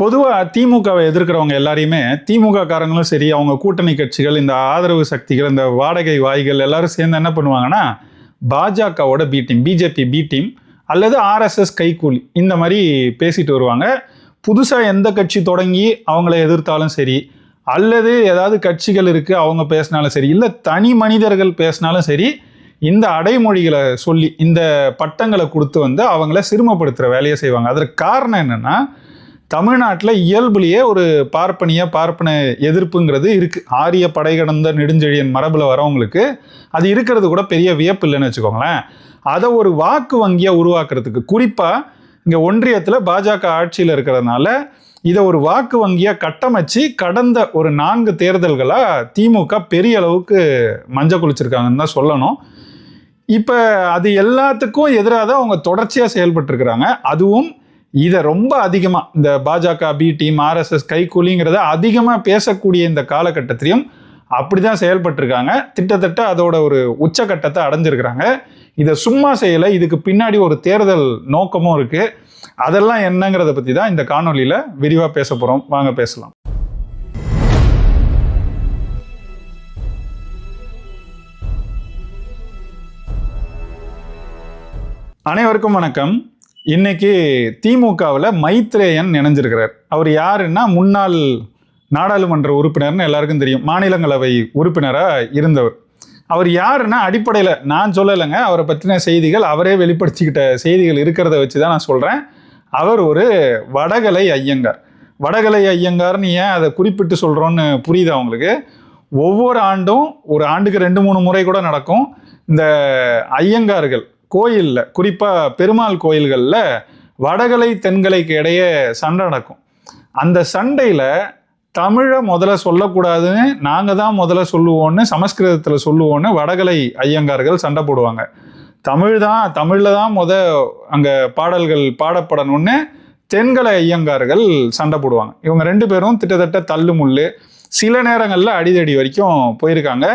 பொதுவாக திமுகவை எதிர்க்கிறவங்க எல்லாரையுமே திமுக காரங்களும் சரி அவங்க கூட்டணி கட்சிகள் இந்த ஆதரவு சக்திகள் இந்த வாடகை வாய்கள் எல்லாரும் சேர்ந்து என்ன பண்ணுவாங்கன்னா பாஜகவோட B team BJP B team அல்லது ஆர்எஸ்எஸ் கைக்கூலி இந்த மாதிரி பேசிட்டு வருவாங்க. புதுசாக எந்த கட்சி தொடங்கி அவங்கள எதிர்த்தாலும் சரி அல்லது ஏதாவது கட்சிகள் இருக்குது அவங்க பேசினாலும் சரி இல்லை தனி மனிதர்கள் பேசினாலும் சரி இந்த அடைமொழிகளை சொல்லி இந்த பட்டங்களை கொடுத்து வந்து அவங்கள சிறுமப்படுத்துகிற வேலையை செய்வாங்க. அதற்கு காரணம் என்னென்னா தமிழ்நாட்டில் இயல்புலேயே ஒரு பார்ப்பனிய பார்ப்பன எதிர்ப்புங்கிறது இருக்குது ஆரிய படை கடந்த நெடுஞ்செழியன் மரபில் வரவங்களுக்கு அது இருக்கிறது கூட பெரிய வியப்பு இல்லைன்னு வச்சுக்கோங்களேன். அதை ஒரு வாக்கு வங்கியாக உருவாக்குறதுக்கு குறிப்பாக இங்கே ஒன்றியத்தில் பாஜக ஆட்சியில் இருக்கிறதுனால இதை ஒரு வாக்கு வங்கியாக கட்டமைச்சு கடந்த ஒரு நான்கு தேர்தல்களாக திமுக பெரிய அளவுக்கு மஞ்சள் குளிச்சிருக்காங்கன்னு தான் சொல்லணும். இப்போ அது எல்லாத்துக்கும் எதிராக தான் அவங்க தொடர்ச்சியாக செயல்பட்டுருக்கிறாங்க. அதுவும் இதை ரொம்ப அதிகமாக இந்த பாஜக பி டீம் ஆர்எஸ்எஸ் கைக்கூலிங்கிறத அதிகமாக பேசக்கூடிய இந்த காலகட்டத்திலையும் அப்படி தான் செயல்பட்டிருக்காங்க. திட்டத்தட்ட அதோட ஒரு உச்சக்கட்டத்தை அடைஞ்சிருக்கிறாங்க. இதை சும்மா செய்யலை. இதுக்கு பின்னாடி ஒரு தேர்தல் நோக்கமும் இருக்குது அதெல்லாம் என்னங்கிறத பற்றி தான் இந்த காணொலியில் விரிவாக பேச போகிறோம் வாங்க பேசலாம். அனைவருக்கும் வணக்கம். இன்னைக்கு திமுகவில் மைத்ரேயன் நினைஞ்சிருக்கிறார். அவர் யாருன்னா முன்னாள் நாடாளுமன்ற உறுப்பினர்னு எல்லாருக்கும் தெரியும். மாநிலங்களவை உறுப்பினராக இருந்தவர். அவர் யாருன்னா அடிப்படையில் நான் சொல்லலைங்க அவரை பற்றின செய்திகள் அவரே வெளிப்படுத்திக்கிட்ட செய்திகள் இருக்கிறத வச்சு தான் நான் சொல்கிறேன் அவர் ஒரு வடகலை ஐயங்கார். வடகலை ஐயங்கார்னு ஏன் அதை குறிப்பிட்டு சொல்கிறோன்னு புரியுது அவங்களுக்கு ஒவ்வொரு ஆண்டும் ஒரு ஆண்டுக்கு ரெண்டு மூணு முறை கூட நடக்கும். இந்த ஐயங்கார்கள் கோயிலில் குறிப்பாக பெருமாள் கோயில்களில் வடகலை தென்கலைக்கு இடையே சண்டை நடக்கும். அந்த சண்டையில் தமிழை முதல்ல சொல்லக்கூடாதுன்னு நாங்கள் தான் முதல்ல சொல்லுவோன்னு சமஸ்கிருதத்தில் சொல்லுவோன்னு வடகலை ஐயங்கார்கள் சண்டை போடுவாங்க. தமிழ் தான் தமிழில் தான் முத அங்கே பாடல்கள் பாடப்படணும்னு தென்கலை ஐயங்கார்கள் சண்டை போடுவாங்க. இவங்க ரெண்டு பேரும் கிட்டத்தட்ட தள்ளு முள்ளு சில நேரங்களில் அடிதடி வரைக்கும் போயிருக்காங்க.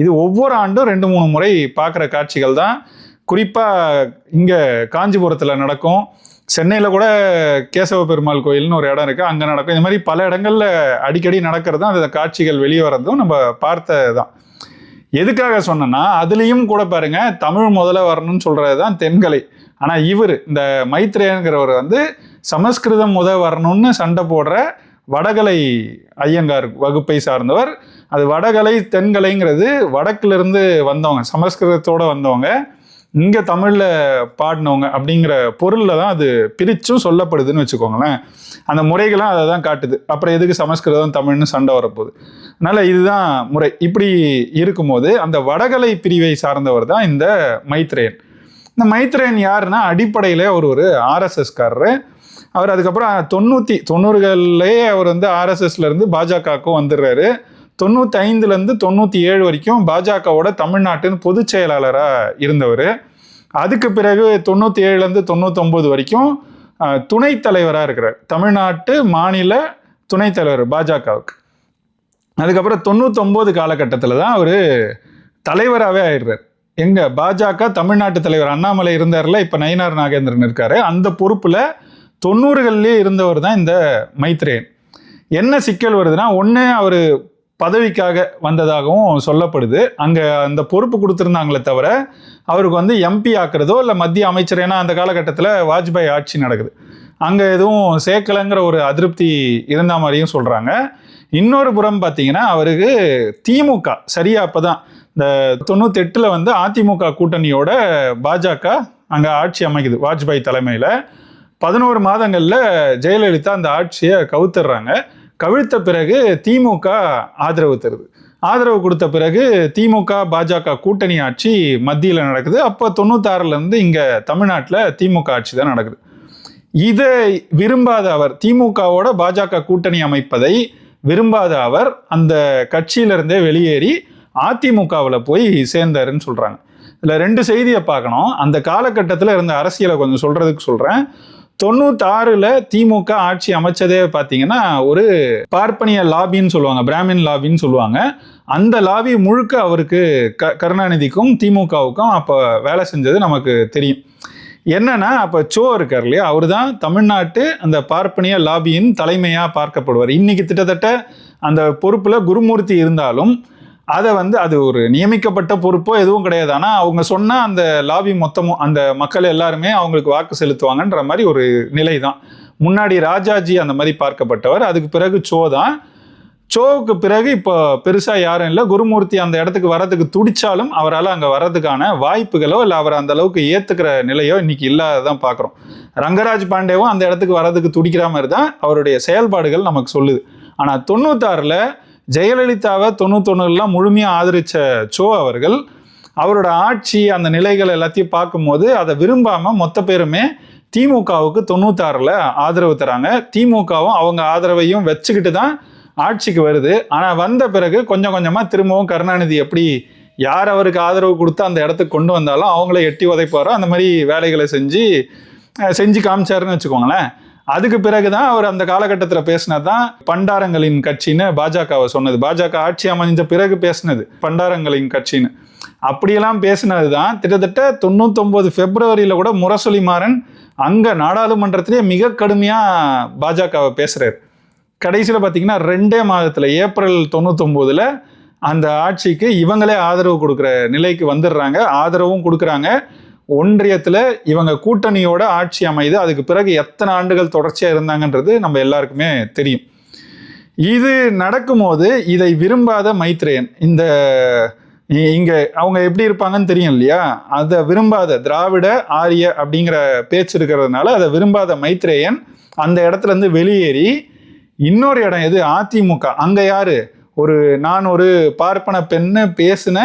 இது ஒவ்வொரு ஆண்டும் ரெண்டு மூணு முறை பார்க்குற காட்சிகள் தான். குறிப்பாக இங்கே காஞ்சிபுரத்தில் நடக்கும். சென்னையில் கூட கேசவ பெருமாள் கோயில்னு ஒரு இடம் இருக்குது அங்கே நடக்கும். இந்த மாதிரி பல இடங்களில் அடிக்கடி நடக்கிறதும் அந்த காட்சிகள் வெளியே வர்றதும் நம்ம பார்த்தது தான் எதுக்காக சொன்னேன்னா அதுலேயும் கூட பாருங்கள் தமிழ் முதல்ல வரணும்னு சொல்கிறது தான் தென்கலை. ஆனால் இவர் இந்த மைத்ரேயங்கிறவர் வந்து சமஸ்கிருதம் முத வரணும்னு சண்டை போடுற வடகலை ஐயங்கார் வகுப்பை சார்ந்தவர். அது வடகலை தென்கலைங்கிறது வடக்குலேருந்து வந்தவங்க சமஸ்கிருதத்தோடு வந்தவங்க. இங்கே தமிழில் பாடினவங்க அப்படிங்கிற பொருளில் தான் அது பிரிச்சும் சொல்லப்படுதுன்னு வச்சுக்கோங்களேன். அந்த முறைகள்லாம் அதை தான் காட்டுது. அப்புறம் எதுக்கு சமஸ்கிருதம் தமிழ்னு சண்டை வரப்போகுது? அதனால் இதுதான் முறை. இப்படி இருக்கும்போது அந்த வடகலை பிரிவை சார்ந்தவர் தான் இந்த மைத்ரேயன். இந்த மைத்ரேயன் யாருன்னா அடிப்படையில் அவர் ஒரு ஆர்எஸ்எஸ்காரரு அவர் அதுக்கப்புறம் தொண்ணூற்றி தொண்ணூறுகள்லேயே அவர் வந்து ஆர்எஸ்எஸ்லேருந்து பாஜகவுக்கும் வந்துடுறாரு. தொண்ணூற்றி ஐந்துலேருந்து தொண்ணூற்றி ஏழு வரைக்கும் பாஜகவோட தமிழ்நாட்டின் பொதுச் செயலாளராக இருந்தவர். அதுக்கு பிறகு தொண்ணூற்றி ஏழுலேருந்து தொண்ணூத்தொம்பது வரைக்கும் துணைத் தலைவராக இருக்கிறார். தமிழ்நாட்டு மாநில துணைத் தலைவர் பாஜகவுக்கு. அதுக்கப்புறம் தொண்ணூத்தொம்பது காலகட்டத்தில் தான் அவர் தலைவராகவே ஆயிடுறார். எங்க? பாஜக தமிழ்நாட்டு தலைவர் அண்ணாமலை இருந்தார்ல இப்போ நயினார் நாகேந்திரன் இருக்காரு. அந்த பொறுப்பில் தொண்ணூறுகள்லேயே இருந்தவர் தான் இந்த மைத்ரேன் என்ன சிக்கல் வருதுன்னா ஒன்று அவர் பதவிக்காக வந்ததாகவும் சொல்லப்படுது. அங்கே அந்த பொறுப்பு கொடுத்துருந்தாங்களே தவிர அவருக்கு வந்து எம்பி ஆக்குறதோ இல்லை மத்திய அமைச்சர் ஏன்னா அந்த காலகட்டத்தில் வாஜ்பாய் ஆட்சி நடக்குது. அங்கே எதுவும் சேர்க்கலைங்கிற ஒரு அதிருப்தி இருந்த மாதிரியும் சொல்கிறாங்க இன்னொரு புறம் பார்த்தீங்கன்னா அவருக்கு திமுக சரியா அப்போ தான் இந்த தொண்ணூத்தெட்டில் வந்து அதிமுக கூட்டணியோட பாஜக அங்கே ஆட்சி அமைக்குது வாஜ்பாய் தலைமையில். பதினோரு மாதங்களில் ஜெயலலிதா அந்த ஆட்சியை கவுத்துடுறாங்க கவிழ்த்த பிறகு திமுக ஆதரவு தருது. ஆதரவு கொடுத்த பிறகு திமுக பாஜக கூட்டணி ஆட்சி மத்தியில் நடக்குது. அப்போ தொண்ணூத்தாறுலேருந்து இங்கே தமிழ்நாட்டில் திமுக ஆட்சி தான் நடக்குது. இதை விரும்பாத அவர் திமுகவோட பாஜக கூட்டணி அமைப்பதை விரும்பாத அவர் அந்த கட்சியிலிருந்தே வெளியேறி அதிமுகவில் போய் சேர்ந்தாருன்னு சொல்கிறாங்க இதில் ரெண்டு செய்தியை பார்க்கணும். அந்த காலகட்டத்தில் இருந்த அரசியலை கொஞ்சம் சொல்கிறதுக்கு சொல்கிறேன் தொண்ணூத்தாறில் திமுக ஆட்சி அமைச்சதே பார்த்தீங்கன்னா ஒரு பார்ப்பனிய லாபின்னு சொல்லுவாங்க பிராமின் லாபின்னு சொல்லுவாங்க. அந்த லாபி முழுக்க அவருக்கு க கருணாநிதிக்கும் திமுகவுக்கும் அப்போ வேலை செஞ்சது நமக்கு தெரியும். என்னன்னா அப்போ சோ இருக்கார் இல்லையா? அவர் தான் தமிழ்நாட்டு அந்த பார்ப்பனிய லாபியின் தலைமையாக பார்க்கப்படுவார். இன்னைக்கு கிட்டத்தட்ட அந்த பொறுப்பில் குருமூர்த்தி இருந்தாலும் அதை வந்து அது ஒரு நியமிக்கப்பட்ட பொறுப்போ எதுவும் கிடையாது. ஆனால் அவங்க சொன்னால் அந்த லாபி மொத்தமும் அந்த மக்கள் எல்லாருமே அவங்களுக்கு வாக்கு செலுத்துவாங்கன்ற மாதிரி ஒரு நிலை தான் முன்னாடி ராஜாஜி அந்த மாதிரி பார்க்கப்பட்டவர். அதுக்கு பிறகு சோ தான். சோவுக்கு பிறகு இப்போ பெருசாக யாரும் இல்லை. குருமூர்த்தி அந்த இடத்துக்கு வரதுக்கு துடிச்சாலும் அவரால் அங்கே வர்றதுக்கான வாய்ப்புகளோ இல்லை அவரை அந்த அளவுக்கு ஏற்றுக்கிற நிலையோ இன்னைக்கு இல்லாததான் பார்க்குறோம் ரங்கராஜ் பாண்டேவும் அந்த இடத்துக்கு வர்றதுக்கு துடிக்கிற மாதிரி தான் அவருடைய செயல்பாடுகள் நமக்கு சொல்லுது. ஆனால் தொண்ணூத்தாறில் ஜெயலலிதாவை தொண்ணூத்தொன்னுலாம் முழுமையாக ஆதரித்த சோ அவர்கள் அவரோட ஆட்சி அந்த நிலைகள் எல்லாத்தையும் பார்க்கும்போது அதை விரும்பாமல் மொத்த பேருமே திமுகவுக்கு தொண்ணூத்தாறில் ஆதரவு தராங்க. திமுகவும் அவங்க ஆதரவையும் வச்சுக்கிட்டு தான் ஆட்சிக்கு வருது. ஆனால் வந்த பிறகு கொஞ்சம் கொஞ்சமாக திரும்பவும் கருணாநிதி எப்படி யார் அவருக்கு ஆதரவு கொடுத்து அந்த இடத்துக்கு கொண்டு வந்தாலும் அவங்கள எட்டி உதைப்பாரோ அந்த மாதிரி வேலைகளை செஞ்சு செஞ்சு காமிச்சாருன்னு வச்சுக்கோங்களேன். அதுக்கு பிறகு தான் அவர் அந்த காலகட்டத்தில் பேசினது தான் பண்டாரங்களின் கட்சின்னு பாஜகவை சொன்னது. பாஜக ஆட்சி அமைஞ்ச பிறகு பேசினது பண்டாரங்களின் கட்சின்னு. அப்படியெல்லாம் பேசினது தான் கிட்டத்தட்ட தொண்ணூத்தொம்பது பிப்ரவரியில் கூட முரசொலி மாறன் அங்கே நாடாளுமன்றத்திலே மிக கடுமையாக பாஜகவை பேசுகிறார் கடைசியில் பார்த்தீங்கன்னா ரெண்டே மாதத்தில் ஏப்ரல் தொண்ணூத்தொம்போதில் அந்த ஆட்சிக்கு இவங்களே ஆதரவு கொடுக்குற நிலைக்கு வந்துடுறாங்க. ஆதரவும் கொடுக்குறாங்க. ஒன்றியத்தில் இவங்க கூட்டணியோட ஆட்சி அமைது அதுக்கு பிறகு எத்தனை ஆண்டுகள் தொடர்ச்சியாக இருந்தாங்கன்றது நம்ம எல்லாருக்குமே தெரியும். இது நடக்கும்போது இதை விரும்பாத மைத்ரேயன் இந்த இங்கே அவங்க எப்படி இருப்பாங்கன்னு தெரியும் இல்லையா? அதை விரும்பாத திராவிட ஆரிய அப்படிங்கிற பேச்சு இருக்கிறதுனால அதை விரும்பாத மைத்ரேயன் அந்த இடத்துலேருந்து வெளியேறி இன்னொரு இடம் எது? அதிமுக. அங்கே யார்? ஒரு நான் ஒரு பார்ப்பன பெண்ணு பேசின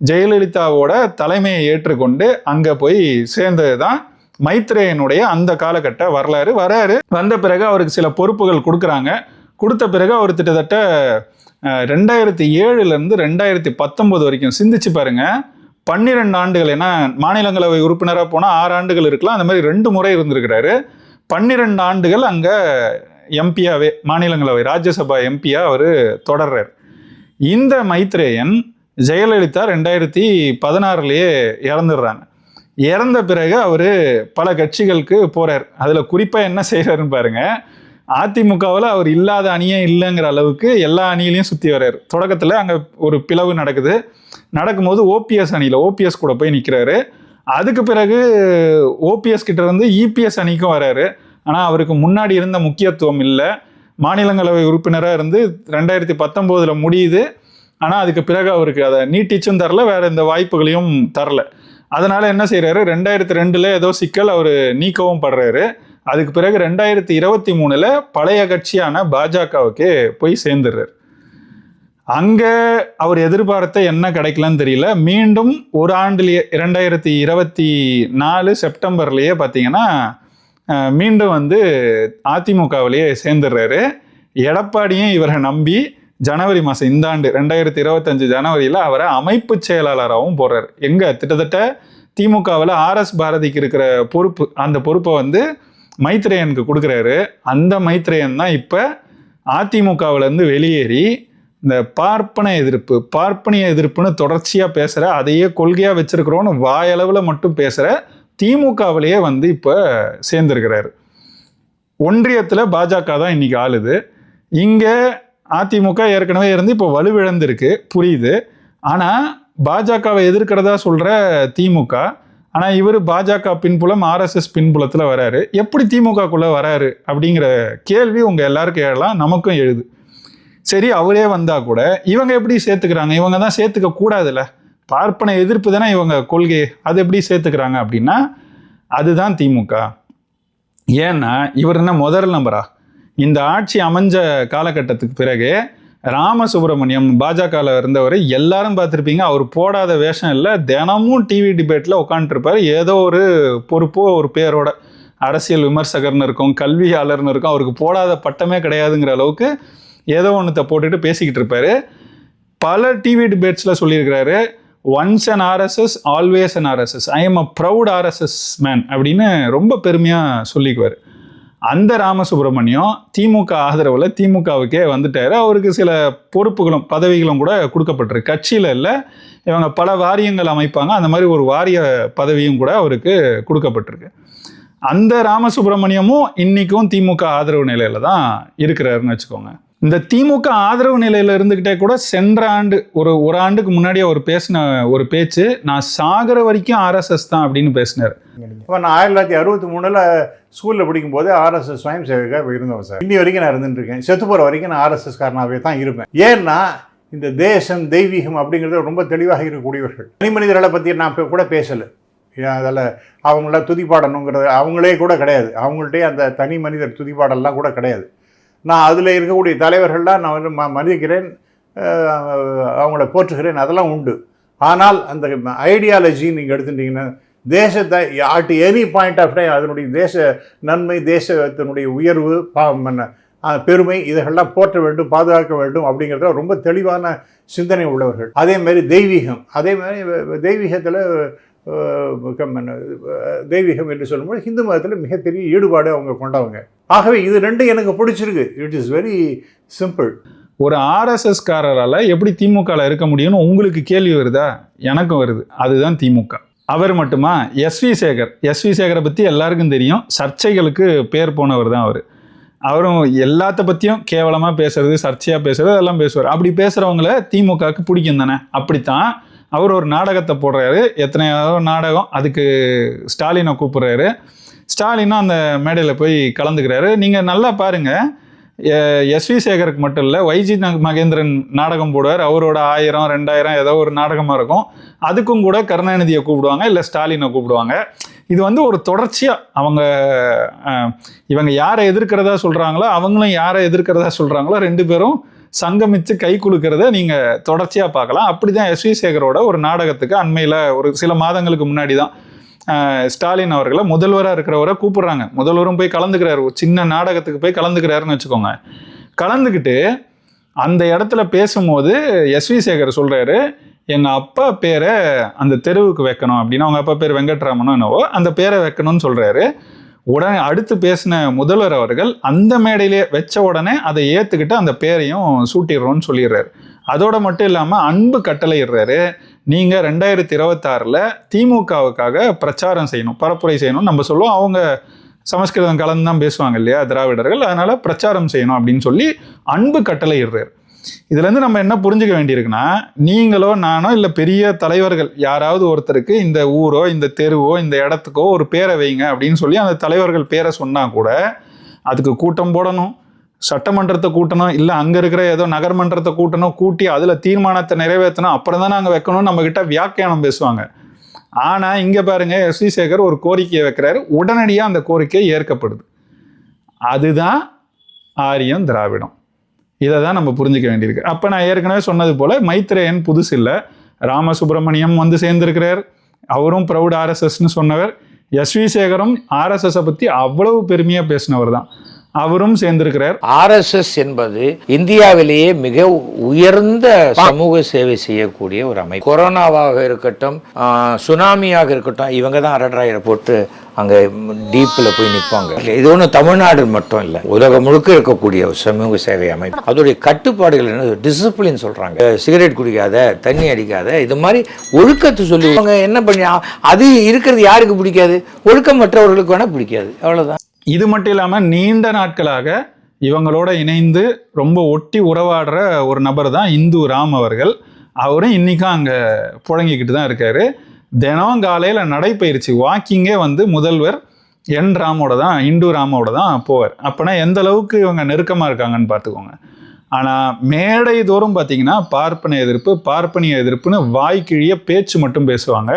ஜெயலலிதாவோட தலைமையை ஏற்றுக்கொண்டு அங்கே போய் சேர்ந்தது தான் மைத்ரேயனுடைய அந்த காலகட்ட வரலாறு. வராரு. வந்த பிறகு அவருக்கு சில பொறுப்புகள் கொடுக்குறாங்க. கொடுத்த பிறகு அவர் கிட்டத்தட்ட ரெண்டாயிரத்தி ஏழுலேருந்து ரெண்டாயிரத்தி பத்தொம்போது வரைக்கும் சிந்திச்சு பாருங்கள் பன்னிரெண்டு ஆண்டுகள் ஏன்னா மாநிலங்களவை உறுப்பினராக போனால் ஆறு ஆண்டுகள் இருக்கலாம். அந்த மாதிரி ரெண்டு முறை இருந்திருக்கிறாரு. பன்னிரெண்டு ஆண்டுகள் அங்கே எம்பியாவே மாநிலங்களவை ராஜ்யசபா எம்பியா அவர் தொடர்றார். இந்த மைத்ரேயன் ஜெயலலிதா ரெண்டாயிரத்தி பதினாறுலேயே இறந்துடுறாங்க. இறந்த பிறகு அவர் பல கட்சிகளுக்கு போகிறார் அதில் குறிப்பாக என்ன செய்கிறாருன்னு பாருங்க. அதிமுகவில் அவர் இல்லாத அணியே இல்லைங்கிற அளவுக்கு எல்லா அணியிலையும் சுற்றி வர்றாரு. தொடக்கத்தில் அங்கே ஒரு பிளவு நடக்குது. நடக்கும்போது ஓபிஎஸ் அணியில் ஓபிஎஸ் கூட போய் நிற்கிறாரு அதுக்கு பிறகு ஓபிஎஸ் கிட்ட இருந்து இபிஎஸ் அணிக்கும் வராரு ஆனால் அவருக்கு முன்னாடி இருந்த முக்கியத்துவம் இல்லை. மாநிலங்களவை உறுப்பினராக இருந்து ரெண்டாயிரத்தி பத்தொம்போதில் முடியுது. ஆனால் அதுக்கு பிறகு அவருக்கு அதை நீட்டிச்சும் தரல வேற எந்த வாய்ப்புகளையும் தரல. அதனால் என்ன செய்கிறாரு ரெண்டாயிரத்தி ரெண்டில் ஏதோ சிக்கல் அவர் நீக்கவும் படுறாரு. அதுக்கு பிறகு ரெண்டாயிரத்தி இருபத்தி மூணில் பழைய கட்சியான பாஜகவுக்கு போய் சேர்ந்துடுறாரு அங்கே அவர் எதிர்பார்த்த என்ன கிடைக்கலன்னு தெரியல. மீண்டும் ஒரு ஆண்டுலேயே இரண்டாயிரத்தி இருபத்தி நாலு செப்டம்பர்லேயே பார்த்தீங்கன்னா மீண்டும் வந்து அதிமுகவிலேயே சேர்ந்துடுறாரு எடப்பாடியும் இவரை நம்பி ஜனவரி மாதம் இந்த ஆண்டு ரெண்டாயிரத்தி இருபத்தஞ்சு ஜனவரியில் அவரை அமைப்பு செயலாளராகவும் போடுறாரு. எங்கே? கிட்டத்தட்ட திமுகவில் ஆர்எஸ் பாரதிக்கு இருக்கிற பொறுப்பு அந்த பொறுப்பை வந்து மைத்ரேயனுக்கு கொடுக்குறாரு. அந்த மைத்ரேயன் தான் இப்போ அதிமுகவிலேருந்து வெளியேறி இந்த பார்ப்பன எதிர்ப்பு பார்ப்பனிய எதிர்ப்புன்னு தொடர்ச்சியாக பேசுகிற அதையே கொள்கையாக வச்சுருக்கிறோன்னு வாயளவில் மட்டும் பேசுகிற திமுகவிலேயே வந்து இப்போ சேர்ந்துருக்கிறாரு. ஒன்றியத்தில் பாஜக தான் இன்றைக்கி ஆளுது. இங்கே அதிமுக ஏற்கனவே இருந்து இப்போ வலுவிழந்திருக்கு. புரியுது. ஆனால் பாஜகவை எதிர்க்கிறதா சொல்கிற திமுக ஆனால் இவர் பாஜக பின்புலம் ஆர்எஸ்எஸ் பின்புலத்தில் வராரு. எப்படி திமுகக்குள்ளே வராரு அப்படிங்கிற கேள்வி உங்கள் எல்லாருக்கும் எழலாம் நமக்கும் எழுது. சரி அவரே வந்தால் கூட இவங்க எப்படி சேர்த்துக்கிறாங்க? இவங்க தான் சேர்த்துக்க கூடாதுல்ல. பார்ப்பன எதிர்ப்பு தானே இவங்க கொள்கை அது எப்படி சேர்த்துக்கிறாங்க அப்படின்னா அதுதான் திமுக. ஏன்னா இவர் என்ன முதல் நம்பரா இந்த ஆட்சி அமைஞ்ச காலகட்டத்துக்கு பிறகு ராமசுப்ரமணியம் பாஜகவில் இருந்தவர் எல்லாரும் பார்த்துருப்பீங்க. அவர் போடாத வேஷம் இல்லை. தினமும் டிவி டிபேட்டில் உட்காந்துருப்பார் ஏதோ ஒரு பொறுப்போ ஒரு பேரோட அரசியல் விமர்சகர்னு இருக்கும் கல்வியாளர்னு இருக்கும். அவருக்கு போடாத பட்டமே கிடையாதுங்கிற அளவுக்கு ஏதோ ஒன்றத்தை போட்டுட்டு பேசிக்கிட்டு இருப்பார் பல டிவி டிபேட்ஸில் சொல்லியிருக்கிறாரு once an RSS always an RSS I am a proud RSS man அப்படின்னு ரொம்ப பெருமையாக சொல்லிக்குவார். அந்த ராமசுப்ரமணியம் திமுக ஆதரவில் திமுகவுக்கே வந்துட்டாரு. அவருக்கு சில பொறுப்புகளும் பதவிகளும் கூட கொடுக்கப்பட்டிருக்கு. கட்சியில் இல்லை இவங்க பல வாரியங்கள் அமைப்பாங்க. அந்த மாதிரி ஒரு வாரிய பதவியும் கூட அவருக்கு கொடுக்கப்பட்டிருக்கு. அந்த ராமசுப்ரமணியமும் இன்றைக்கும் திமுக ஆதரவு நிலையில தான் இருக்கிறாருன்னு வச்சுக்கோங்க. இந்த திமுக ஆதரவு நிலையில இருந்துகிட்டே கூட சென்ற ஆண்டு ஒரு ஒரு ஆண்டுக்கு முன்னாடி அவர் பேசின ஒரு பேச்சு நான் சாகிற வரைக்கும் ஆர்எஸ்எஸ் தான் அப்படின்னு பேசினார். இப்போ நான் ஆயிரத்தி தொள்ளாயிரத்தி அறுபத்தி மூணில் ஸ்கூலில் படிக்கும் போது ஆர்எஸ்எஸ் சுயம் சேவைக்காக இருந்தவன் சார். இன்னி வரைக்கும் நான் இருந்துருக்கேன் செத்து போகிற வரைக்கும் நான் ஆர்எஸ்எஸ் காரனாகவே தான் இருப்பேன். ஏன்னா இந்த தேசம் தெய்வீகம் அப்படிங்கிறது ரொம்ப தெளிவாக இருக்கக்கூடியவர்கள். தனி மனிதர்களை பற்றி நான் இப்போ கூட பேசலை. அதில் அவங்கள துதிப்பாடணுங்கிறது அவங்களே கூட கிடையாது. அவங்கள்ட்டே அந்த தனி மனிதர் துதிப்பாடல்லாம் கூட கிடையாது. நான் அதில் இருக்கக்கூடிய தலைவர்கள்லாம் நான் வந்து மதிக்கிறேன் அவங்கள போற்றுகிறேன் அதெல்லாம் உண்டு. ஆனால் அந்த ஐடியாலஜி நீங்கள் எடுத்துட்டீங்கன்னா தேசத்தை at any point of time அதனுடைய தேச நன்மை தேசத்தினுடைய உயர்வு பா- பெருமை இதெல்லாம் போற்ற வேண்டும் பாதுகாக்க வேண்டும் அப்படிங்கிறத ரொம்ப தெளிவான சிந்தனை உள்ளவர்கள். அதே மாதிரி தெய்வீகம். அதே மாதிரி தெய்வீகத்தில் தெய்வீகம் என்று சொல்லும்போது ஹிந்து மதத்தில் மிகப்பெரிய ஈடுபாடு அவங்க கொண்டவங்க. ஆகவே இது ரெண்டும் எனக்கு பிடிச்சிருக்கு. இட் இஸ் வெரி சிம்பிள் ஒரு ஆர்எஸ்எஸ்காரரால் எப்படி திமுகவில் இருக்க முடியும்னு உங்களுக்கு கேள்வி வருதா? எனக்கும் வருது. அதுதான் திமுக. அவர் மட்டுமா? எஸ்வி சேகர். எஸ்வி சேகரை பற்றி எல்லாருக்கும் தெரியும். சர்ச்சைகளுக்கு பேர் போனவர் தான் அவர். அவரும் எல்லாத்த பற்றியும் கேவலமாக பேசுறது சர்ச்சையாக பேசுறது அதெல்லாம் பேசுவார். அப்படி பேசுகிறவங்கள திமுகவுக்கு பிடிக்கும் தானே? அப்படித்தான் அவர் ஒரு நாடகத்தை போடுறாரு. எத்தனையாவது நாடகம். அதுக்கு ஸ்டாலினை கூப்பிட்றாரு. ஸ்டாலினும் அந்த மேடையில் போய் கலந்துக்கிறாரு. நீங்கள் நல்லா பாருங்கள் எஸ்வி சேகருக்கு மட்டும் இல்லை வைஜி ந- மகேந்திரன் நாடகம் போடுவார். அவரோட ஆயிரம் ரெண்டாயிரம் ஏதோ ஒரு நாடகமாக இருக்கும். அதுக்கும் கூட கருணாநிதியை கூப்பிடுவாங்க இல்லை ஸ்டாலினை கூப்பிடுவாங்க. இது வந்து ஒரு தொடர்ச்சியாக அவங்க இவங்க யாரை எதிர்க்கிறதா சொல்கிறாங்களோ அவங்களும் யாரை எதிர்க்கிறதா சொல்கிறாங்களோ ரெண்டு பேரும் சங்கமித்து கை குலுக்கிறத நீங்கள் தொடர்ச்சியாக பார்க்கலாம். அப்படி தான் எஸ்வி சேகரோட ஒரு நாடகத்துக்கு அண்மையில் ஒரு சில மாதங்களுக்கு முன்னாடி தான் ஸ்டாலின் அவர்களை முதல்வராக இருக்கிறவரை கூப்பிடுறாங்க. முதல்வரும் போய் கலந்துக்கிறாரு. ஒரு சின்ன நாடகத்துக்கு போய் கலந்துக்கிறாருன்னு வச்சுக்கோங்க. கலந்துக்கிட்டு அந்த இடத்துல பேசும்போது எஸ்வி சேகர் சொல்கிறாரு எங்கள் அப்பா பேரை அந்த தெருவுக்கு வைக்கணும் அப்படின்னு. அவங்க அப்பா பேர் வெங்கட்ராமனோ என்னவோ அந்த பேரை வைக்கணும்னு சொல்கிறாரு உடனே அடுத்து பேசின முதல்வர் அவர்கள் அந்த மேடையிலே வச்ச உடனே அதை ஏற்றுக்கிட்டு அந்த பேரையும் சூட்டிடுறோன்னு சொல்லிடுறாரு. அதோட மட்டும் இல்லாமல் அன்பு கட்டளையிடுறாரு. நீங்கள் ரெண்டாயிரத்தி இருபத்தாறில் திமுகவுக்காக பிரச்சாரம் செய்யணும் பரப்புரை செய்யணும் நம்ம சொல்லுவோம். அவங்க சமஸ்கிருதம் கலந்து தான் பேசுவாங்க இல்லையா திராவிடர்கள்? அதனால் பிரச்சாரம் செய்யணும் அப்படின்னு சொல்லி அன்பு கட்டளை இடுறாரு இதுலேருந்து நம்ம என்ன புரிஞ்சுக்க வேண்டியிருக்குன்னா நீங்களோ நானோ இல்லை பெரிய தலைவர்கள் யாராவது ஒருத்தருக்கு இந்த ஊரோ இந்த தெருவோ இந்த இடத்துக்கோ ஒரு பேரை வைங்க அப்படின்னு சொல்லி அந்த தலைவர்கள் பேரை சொன்னால் கூட அதுக்கு கூட்டம் போடணும். சட்டமன்றத்தை கூட்டணும் இல்லை அங்கே இருக்கிற ஏதோ நகர்மன்றத்தை கூட்டணும் கூட்டி அதில் தீர்மானத்தை நிறைவேற்றணும் அப்புறம் தான் நாங்கள் வைக்கணும் நம்மக்கிட்ட வியாக்கியானம் பேசுவாங்க. ஆனால் இங்கே பாருங்கள் எஸ் வி சேகர் ஒரு கோரிக்கையை வைக்கிறாரு. உடனடியாக அந்த கோரிக்கை ஏற்கப்படுது. அதுதான் ஆரியம் திராவிடம். இதை தான் நம்ம புரிஞ்சுக்க வேண்டியிருக்கு. அப்போ நான் ஏற்கனவே சொன்னது போல் மைத்ரேயன் புதுசு இல்லை. ராமசுப்ரமணியம் வந்து சேர்ந்திருக்கிறார். அவரும் ப்ரௌட் ஆர்எஸ்எஸ்னு சொன்னவர். எஸ்வி சேகரும் ஆர்எஸ்எஸை பற்றி அவ்வளவு பெருமையாக பேசினவர் தான். அவரும் சேர்ந்திருக்கிறார். ஆர்எஸ்எஸ் என்பது இந்தியாவிலேயே மிக உயர்ந்த சமூக சேவை செய்யக்கூடிய ஒரு அமைப்பு. கொரோனாவாக இருக்கட்டும் சுனாமியாக இருக்கட்டும் இவங்க தான் அரட்ராயரை போட்டு அங்கே டீப்பில் போய் நிற்பாங்க. இது ஒன்றும் தமிழ்நாடு மட்டும் இல்லை உலகம் முழுக்க இருக்கக்கூடிய ஒரு சமூக சேவை அமைப்பு. அதோடைய கட்டுப்பாடுகள் என்ன டிசிப்ளின் சொல்கிறாங்க சிகரெட் குடிக்காத தண்ணி அடிக்காத இது மாதிரி ஒழுக்கத்தை சொல்லி என்ன பண்ணி அது இருக்கிறது யாருக்கு பிடிக்காது? ஒழுக்கமற்றவர்களுக்கு வேணால் பிடிக்காது. அவ்வளோதான் இது மட்டும் இல்லாமல் நீண்ட நாட்களாக இவங்களோட இணைந்து ரொம்ப ஒட்டி உறவாடுற ஒரு நபர் தான் இந்து ராம் அவர்கள். அவரும் இன்றைக்கும் அங்கே புழங்கிக்கிட்டு தான் இருக்காரு. தினம் காலையில் நடைப்பயிற்சி வாக்கிங்கே வந்து முதல்வர் என் ராமோட தான் இந்து ராமோட தான் போவார். அப்போனா எந்த அளவுக்கு இவங்க நெருக்கமாக இருக்காங்கன்னு பார்த்துக்கோங்க. ஆனால் மேடை தோறும் பார்த்தீங்கன்னா பார்ப்பன எதிர்ப்பு பார்ப்பனிய எதிர்ப்புன்னு வாய்க்கிழிய பேச்சு மட்டும் பேசுவாங்க.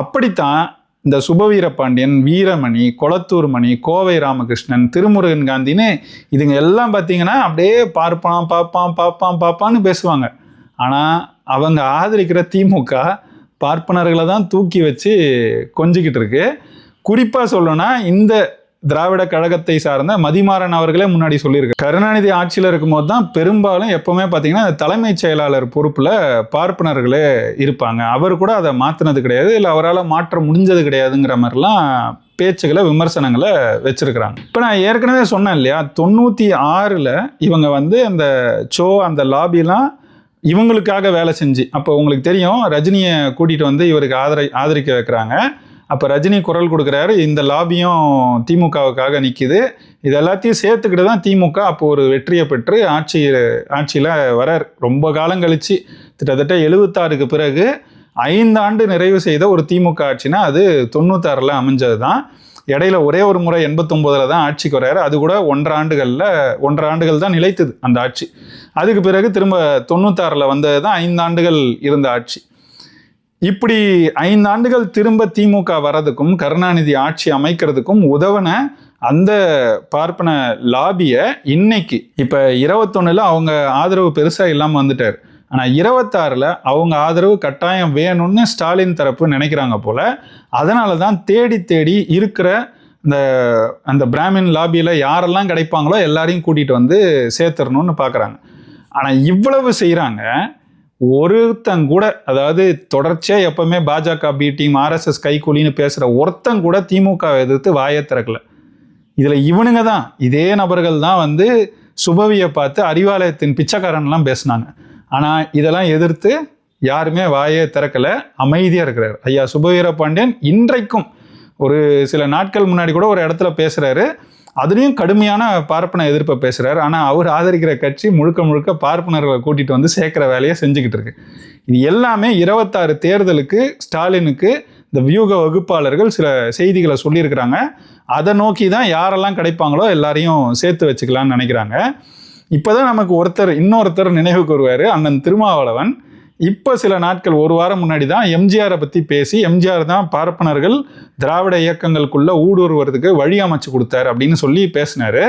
அப்படித்தான் இந்த சுபவீர பாண்டியன் வீரமணி கொளத்தூர் மணி கோவை ராமகிருஷ்ணன் திருமுருகன் காந்தின்னு இதுங்க எல்லாம் பார்த்தீங்கன்னா அப்படியே பார்ப்பான் பார்ப்பான் பார்ப்பான் பார்ப்பான்னு பேசுவாங்க. ஆனால் அவங்க ஆதரிக்கிற திமுக பார்ப்பனர்களை தான் தூக்கி வச்சு கொஞ்சிக்கிட்டு இருக்கு. குறிப்பாக சொல்லணும்னா இந்த திராவிட கழகத்தை சார்ந்த மதிமாறன் அவர்களே முன்னாடி சொல்லியிருக்காரு. கருணாநிதி ஆட்சியில் இருக்கும்போது தான் பெரும்பாலும் எப்பவுமே பார்த்தீங்கன்னா தலைமைச் செயலாளர் பொறுப்பில் பார்ப்பனர்களே இருப்பாங்க. அவர் கூட அதை மாற்றினது கிடையாது. இல்லை அவரால் மாற்ற முடிஞ்சது கிடையாதுங்கிற மாதிரிலாம் பேச்சுகளை விமர்சனங்களை வச்சிருக்கிறாங்க. இப்போ நான் ஏற்கனவே சொன்னேன் இல்லையா தொண்ணூற்றி ஆறில் இவங்க வந்து அந்த ஷோ அந்த லாபிலாம் இவங்களுக்காக வேலை செஞ்சு அப்போ உங்களுக்கு தெரியும் ரஜினியை கூட்டிகிட்டு வந்து இவருக்கு ஆதரி ஆதரிக்க வைக்கிறாங்க. அப்போ ரஜினி குரல் கொடுக்குறாரு. இந்த லாபியும் திமுகவுக்காக நிற்கிது இது எல்லாத்தையும் சேர்த்துக்கிட்டு தான் திமுக அப்போ ஒரு வெற்றியை பெற்று ஆட்சி ஆட்சியில் வரார். ரொம்ப காலம் கழிச்சு கிட்டத்தட்ட எழுபத்தாறுக்கு பிறகு ஐந்தாண்டு நிறைவு செய்த ஒரு திமுக ஆட்சினா அது தொண்ணூத்தாறில் அமைஞ்சது தான் இடையில ஒரே ஒரு முறை எண்பத்தொம்போதில் தான் ஆட்சிக்கு வர்றாரு அது கூட ஒன்றரை ஆண்டுகளில் ஒன்றரை ஆண்டுகள் தான் நிலைத்தது அந்த ஆட்சி. அதுக்கு பிறகு திரும்ப தொண்ணூத்தாறில் வந்தது தான் ஐந்தாண்டுகள் இருந்த ஆட்சி. இப்படி ஐந்தாண்டுகள் திரும்ப திமுக வர்றதுக்கும் கருணாநிதி ஆட்சி அமைக்கிறதுக்கும் உதவன அந்த பார்ப்பன லாபியை இன்னைக்கு இப்போ இருபத்தொன்னுல அவங்க ஆதரவு பெருசாக இல்லாமல் வந்துட்டார். ஆனால் இருபத்தாறில் அவங்க ஆதரவு கட்டாயம் வேணும்னு ஸ்டாலின் தரப்பு நினைக்கிறாங்க போல அதனால தான் தேடி தேடி இருக்கிற இந்த அந்த பிராமின் லாபியில் யாரெல்லாம் கிடைப்பாங்களோ எல்லாரையும் கூட்டிகிட்டு வந்து சேர்த்துடணும்னு பார்க்குறாங்க ஆனால் இவ்வளவு செய்கிறாங்க ஒருத்தன் கூட அதாவது தொடர்ச்சியாக எப்பவுமே பாஜக பி டீம் ஆர்எஸ்எஸ் கைக்கூலின்னு பேசுகிற ஒருத்தங்க கூட திமுக எதிர்த்து வாயை திறக்கல. இதில் இவனுங்க தான். இதே நபர்கள் தான் வந்து சுபவியை பார்த்து அறிவாலயத்தின் பிச்சைக்காரன்லாம் பேசுனாங்க. ஆனால் இதெல்லாம் எதிர்த்து யாருமே வாயே திறக்கலை. அமைதியாக இருக்கிறார். ஐயா சுபவீர பாண்டியன் இன்றைக்கும் ஒரு சில நாட்கள் முன்னாடி கூட ஒரு இடத்துல பேசுகிறாரு அதுலேயும் கடுமையான பார்ப்பன எதிர்ப்பை பேசுகிறார் ஆனால் அவர் ஆதரிக்கிற கட்சி முழுக்க முழுக்க பார்ப்பனர்களை கூட்டிகிட்டு வந்து சேர்க்குற வேலையை செஞ்சுக்கிட்டு இருக்கு. இது எல்லாமே இருபத்தாறு தேர்தலுக்கு ஸ்டாலினுக்கு இந்த வியூக வகுப்பாளர்கள் சில செய்திகளை சொல்லியிருக்கிறாங்க. அதை நோக்கி தான் யாரெல்லாம் கிடைப்பாங்களோ எல்லாரையும் சேர்த்து வச்சுக்கலான்னு நினைக்கிறாங்க. இப்போதான் நமக்கு ஒருத்தர் இன்னொருத்தர் நினைவுக்கு வருவார். அண்ணன் திருமாவளவன். இப்போ சில நாட்கள் ஒரு வாரம் முன்னாடி தான் எம்ஜிஆரை பற்றி பேசி எம்ஜிஆர் தான் பார்ப்பனர்கள் திராவிட இயக்கங்களுக்குள்ளே ஊடுருவறதுக்கு வழி அமைச்சு கொடுத்தாரு அப்படின்னு சொல்லி பேசினார்.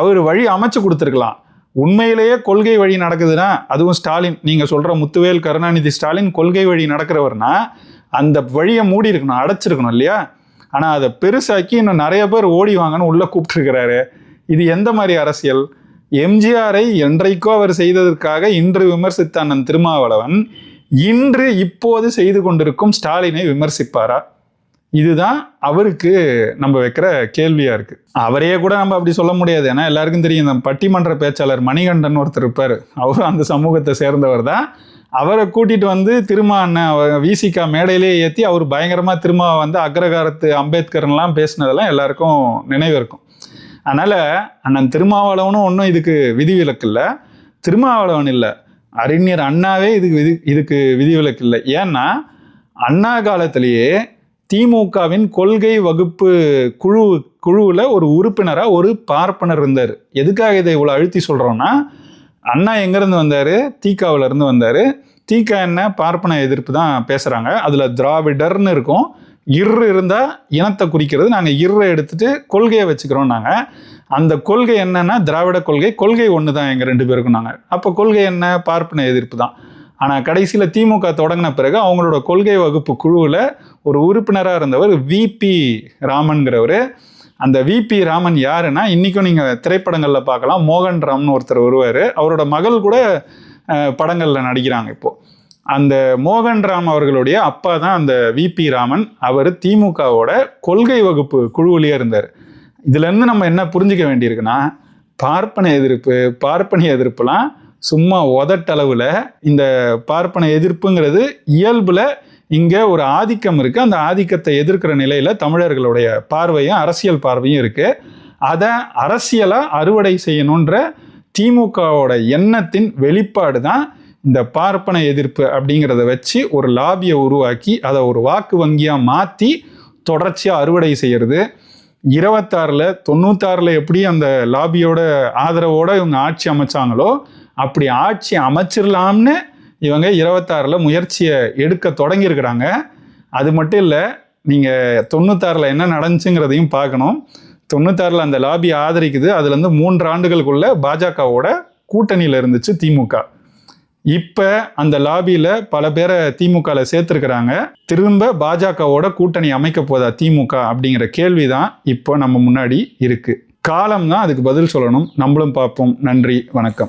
அவர் வழி அமைச்சு கொடுத்துருக்கலாம். உண்மையிலேயே கொள்கை வழி நடக்குதுன்னா அதுவும் ஸ்டாலின் நீங்கள் சொல்கிற முத்துவேல் கருணாநிதி ஸ்டாலின் கொள்கை வழி நடக்கிறவர்னா அந்த வழியை மூடி இருக்கணும் அடைச்சிருக்கணும் இல்லையா? ஆனால் அதை பெருசாக்கி இன்னும் நிறைய பேர் ஓடி வாங்கன்னு உள்ளே கூப்பிட்டுருக்கிறாரு. இது எந்த மாதிரி அரசியல்? எம்ஜிஆரை என்றைக்கோ அவர் செய்ததற்காக இன்று விமர்சித்த அண்ணன் திருமாவளவன் இன்று இப்போது செய்து கொண்டிருக்கும் ஸ்டாலினை விமர்சிப்பாரா? இதுதான் அவருக்கு நம்ம வைக்கிற கேள்வியா இருக்கு. அவரையே கூட நம்ம அப்படி சொல்ல முடியாது. ஏன்னா எல்லாருக்கும் தெரியும் இந்த பட்டிமன்ற பேச்சாளர் மணிகண்டன் ஒருத்தர் இருப்பார். அவரும் அந்த சமூகத்தை சேர்ந்தவர் தான். அவரை கூட்டிட்டு வந்து திருமா அண்ணன் விசிகா மேடையிலே ஏற்றி அவர் பயங்கரமா திரும்ப வந்து அக்ரகாரத்து அம்பேத்கர்லாம் பேசினதெல்லாம் எல்லாருக்கும் நினைவு இருக்கும். அதனால் அண்ணன் திருமாவளவனும் ஒன்றும் இதுக்கு விதிவிலக்கு இல்லை திருமாவளவன் இல்லை. அறிஞர் அண்ணாவே இதுக்கு விதி இதுக்கு விதிவிலக்கு இல்லை ஏன்னா அண்ணா காலத்திலேயே திமுகவின் கொள்கை வகுப்பு குழு குழுவில் ஒரு உறுப்பினராக ஒரு பார்ப்பனர் இருந்தார். எதுக்காக இதை இவ்வளோ அழுத்தி சொல்கிறோன்னா அண்ணா எங்கேருந்து வந்தார்? தீக்காவிலேருந்து இருந்து வந்தார். தீகா என்ன பார்ப்பன எதிர்ப்பு தான் பேசுகிறாங்க அதில் திராவிடர்னு இருக்கும். இரு இருந்தால் இனத்தை குறிக்கிறது. நாங்கள் இர்ரை எடுத்துட்டு கொள்கையை வச்சுக்கிறோம் நாங்கள் அந்த கொள்கை என்னன்னா திராவிட கொள்கை. கொள்கை ஒன்று தான் எங்கள் ரெண்டு பேருக்கும் நாங்கள் அப்போ கொள்கை என்ன? பார்ப்பன எதிர்ப்பு தான். ஆனால் கடைசியில் திமுக தொடங்கின பிறகு அவங்களோட கொள்கை வகுப்பு குழுவில் ஒரு உறுப்பினராக இருந்தவர் விபி ராமன்கிறவர். அந்த விபி ராமன் யாருன்னா இன்றைக்கும் நீங்கள் திரைப்படங்களில் பார்க்கலாம். மோகன் ராம்னு ஒருத்தர் வருவார். அவரோட மகள் கூட படங்களில் நடிக்கிறாங்க இப்போது அந்த மோகன் ராம் அவர்களுடைய அப்பா தான் அந்த விபி ராமன். அவர் திமுகவோட கொள்கை வகுப்பு குழுவிலேயே இருந்தார். இதுலேருந்து நம்ம என்ன புரிஞ்சுக்க வேண்டியிருக்குன்னா பார்ப்பன எதிர்ப்பு பார்ப்பனிய எதிர்ப்புலாம் சும்மா உதட்டளவில் இந்த பார்ப்பன எதிர்ப்புங்கிறது இயல்பில் இங்கே ஒரு ஆதிக்கம் இருக்குது அந்த ஆதிக்கத்தை எதிர்க்கிற நிலையில் தமிழர்களுடைய பார்வையும் அரசியல் பார்வையும் இருக்குது அதை அரசியலாக அறுவடை செய்யணுன்ற திமுகவோட எண்ணத்தின் வெளிப்பாடு தான் இந்த பார்ப்பன எதிர்ப்பு அப்படிங்கிறத வச்சு ஒரு லாபியை உருவாக்கி அதை ஒரு வாக்கு வங்கியாக மாற்றி தொடர்ச்சியாக அறுவடை செய்கிறது இருபத்தாறில் தொண்ணூத்தாறில் எப்படி அந்த லாபியோட ஆதரவோடு இவங்க ஆட்சி அமைச்சாங்களோ அப்படி ஆட்சி அமைச்சிடலாம்னு இவங்க இருபத்தாறில் முயற்சியை எடுக்க தொடங்கியிருக்கிறாங்க. அது மட்டும் இல்லை நீங்கள் தொண்ணூத்தாறில் என்ன நடந்துச்சுங்கிறதையும் பார்க்கணும். தொண்ணூத்தாறில் அந்த லாபி ஆதரிக்குது. அதுலேருந்து மூன்று ஆண்டுகளுக்குள்ளே பாஜகவோட கூட்டணியில் இருந்துச்சு திமுக. இப்போ அந்த லாபியில் பல பேரை திமுகவில் சேர்த்துருக்குறாங்க. திரும்ப பாஜகவோட கூட்டணி அமைக்க போதா திமுக அப்படிங்கிற கேள்வி தான் இப்போ நம்ம முன்னாடி இருக்குது காலம் தான் அதுக்கு பதில் சொல்லணும். நம்மளும் பார்ப்போம். நன்றி. வணக்கம்.